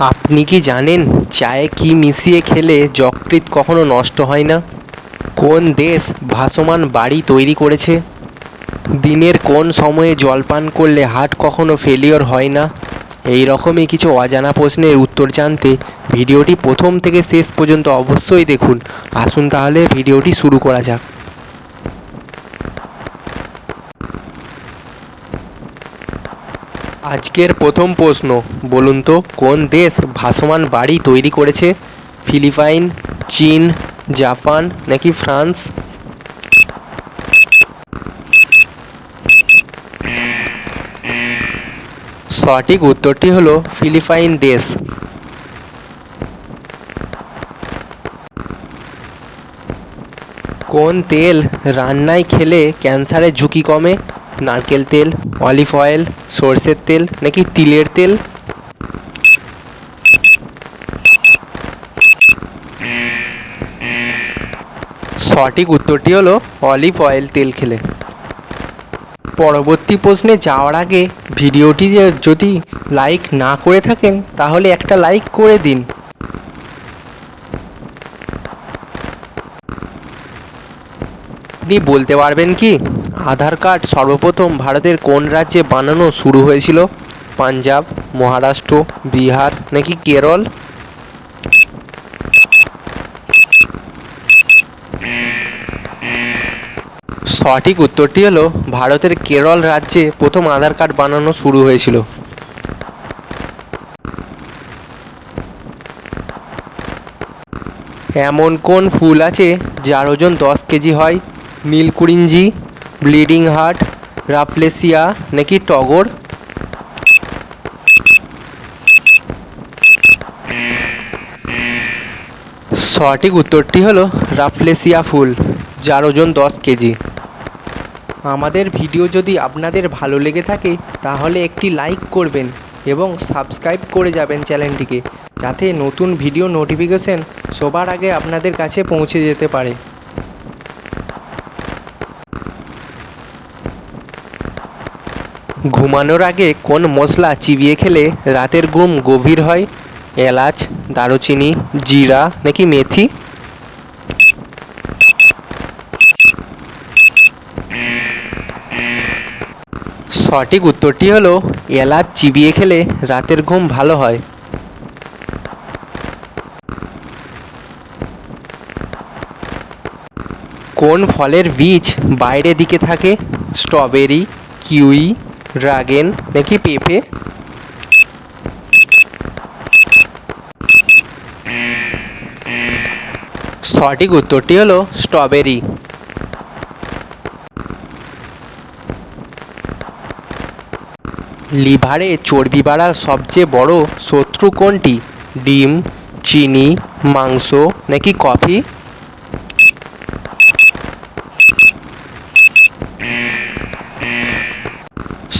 আপনি কি জানেন চায়ে কি মিশিয়ে খেলে যকৃৎ কখনো নষ্ট হয় না? কোন দেশ ভাসমান বাড়ি তৈরি করেছে? দিনের কোন সময়ে জল পান করলে হার্ট কখনো ফেলিওর হয় না? এই রকমই কিছু অজানা প্রশ্নের উত্তর জানতে ভিডিওটি প্রথম থেকে শেষ পর্যন্ত অবশ্যই দেখুন। আসুন তাহলে ভিডিওটি শুরু করা যাক। আজকের প্রথম প্রশ্ন, বলুন তো, কোন দেশ ভাসমান বাড়ি তৈরি করেছে? ফিলিপাইন, চীন, জাপান নাকি ফ্রান্স? সঠিক উত্তরটি হলো ফিলিপাইন দেশ। কোন তেল রান্নায় খেলে ক্যান্সারের ঝুঁকি কমে? নারকেল তেল, অলিভ অয়েল, সর্ষের তেল, নাকি তিলের তেল? সঠিক উত্তরটি হলো অলিভ অয়েল তেল খেলে। পরবর্তী প্রশ্নে যাওয়ার আগে ভিডিওটি যদি লাইক না করে থাকেন, তাহলে একটা লাইক করে দিন। আপনি বলতে পারবেন কি? আধার কার্ড সর্বপ্রথম ভারতের কোন রাজ্যে বানানো শুরু হয়েছিল? পাঞ্জাব, মহারাষ্ট্র, বিহার, নাকি কেরল? সঠিক উত্তরটি হলো ভারতের কেরল রাজ্যে প্রথম আধার কার্ড বানানো শুরু হয়েছিল। এমন কোন ফুল আছে যার ওজন দশ কেজি হয়? নীলকুরিঞ্জি ব্লিডিং হার্ট, রাফলেসিয়া, নাকি টগর? সঠিক উত্তরটি হলো রাফলেসিয়া ফুল, যার ওজন দশ কেজি। আমাদের ভিডিও যদি আপনাদের ভালো লেগে থাকে, তাহলে একটি লাইক করবেন এবং সাবস্ক্রাইব করে যাবেন চ্যানেলটিকে, যাতে নতুন ভিডিও নোটিফিকেশন সবার আগে আপনাদের কাছে পৌঁছে যেতে পারে। ঘুমানোর আগে কোন মশলা চিবিয়ে খেলে রাতের ঘুম গভীর হয়? এলাচ, দারুচিনি, জিরা নাকি মেথি? সঠিক উত্তরটি হলো এলাচ চিবিয়ে খেলে রাতের ঘুম ভালো হয়। কোন ফলের বীজ বাইরে দিকে থাকে? স্ট্রবেরি, কিউই ড্রাগন, নাকি পেঁপে? সঠিক উত্তরটি হলো স্ট্রবেরি। লিভারে চর্বি বাড়ার সবচেয়ে বড় শত্রু কোনটি? ডিম, চিনি, মাংস, নাকি কফি?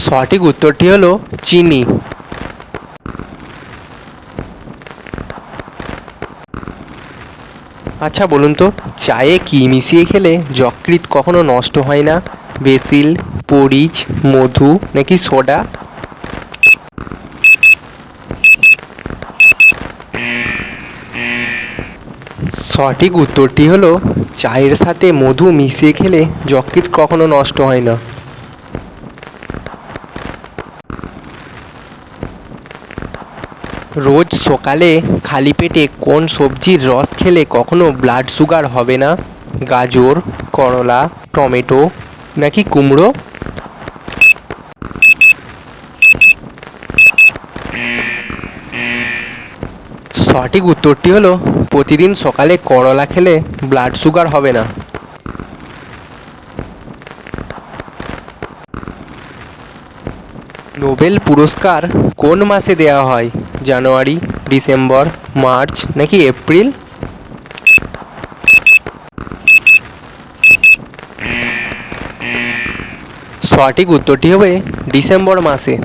সঠিক উত্তরটি হলো চিনি। আচ্ছা বলুন তো, চায়ে কি মিশিয়ে খেলে যকৃৎ কখনো নষ্ট হয় না? বেসিল, পরিচ, মধু নাকি সোডা? সঠিক উত্তরটি হলো, চায়ের সাথে মধু মিশিয়ে খেলে যকৃৎ কখনো নষ্ট হয় না। রোজ সকালে খালি পেটে কোন সবজির রস খেলে কখনো ব্লাড সুগার হবে না? গাজর, করলা, টমেটো নাকি কুমড়ো? সঠিক উত্তরটি হলো, প্রতিদিন সকালে করলা খেলে ব্লাড সুগার হবে না। নোবেল পুরস্কার কোন মাসে দেওয়া হয়? জানুয়ারি, ডিসেম্বর, মার্চ নাকি এপ্রিল? সঠিক উত্তরটি হবে ডিসেম্বর মাসে।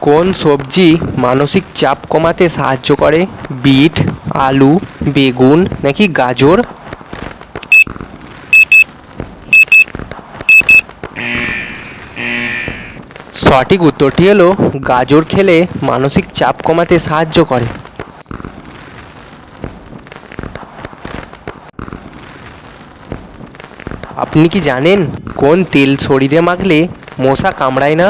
কোন সবজি মানসিক চাপ কমাতে সাহায্য করে? বিট, আলু, বেগুন নাকি গাজর? সঠিক উত্তরটি হলো, গাজর খেলে মানসিক চাপ কমাতে সাহায্য করে। আপনি কি জানেন কোন তেল শরীরে মাখলে মশা কামড়ায় না?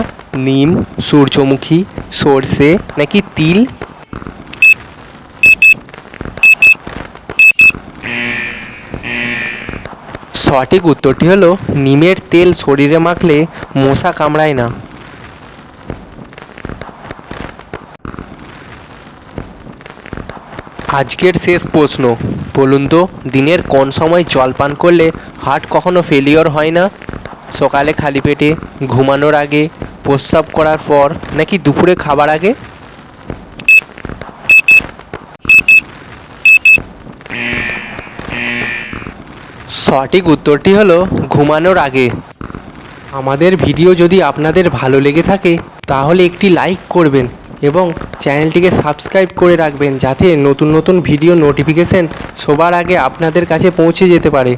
নিম, সূর্যমুখী, সর্ষে নাকি তিল? সঠিক উত্তরটি হলো, নিমের তেল শরীরে মাখলে মশা কামড়ায় না। আজকের শেষ প্রশ্ন। বলুন তো, দিনের কোন সময় জল পান করলে হার্ট কখনো ফেলিওর হয় না? সকালে খালি পেটে ঘুমানোর আগে, প্রস্রাব করার পর, নাকি দুপুরে খাবার আগে? সঠিক উত্তরটি হলো ঘুমানোর আগে। আমাদের ভিডিও যদি আপনাদের ভালো লেগে থাকে, তাহলে একটি লাইক করবেন। এবং চ্যানেলটিকে সাবস্ক্রাইব করে রাখবেন যাতে নতুন নতুন ভিডিও নোটিফিকেশান সবার আগে আপনাদের কাছে পৌঁছে যেতে পারে।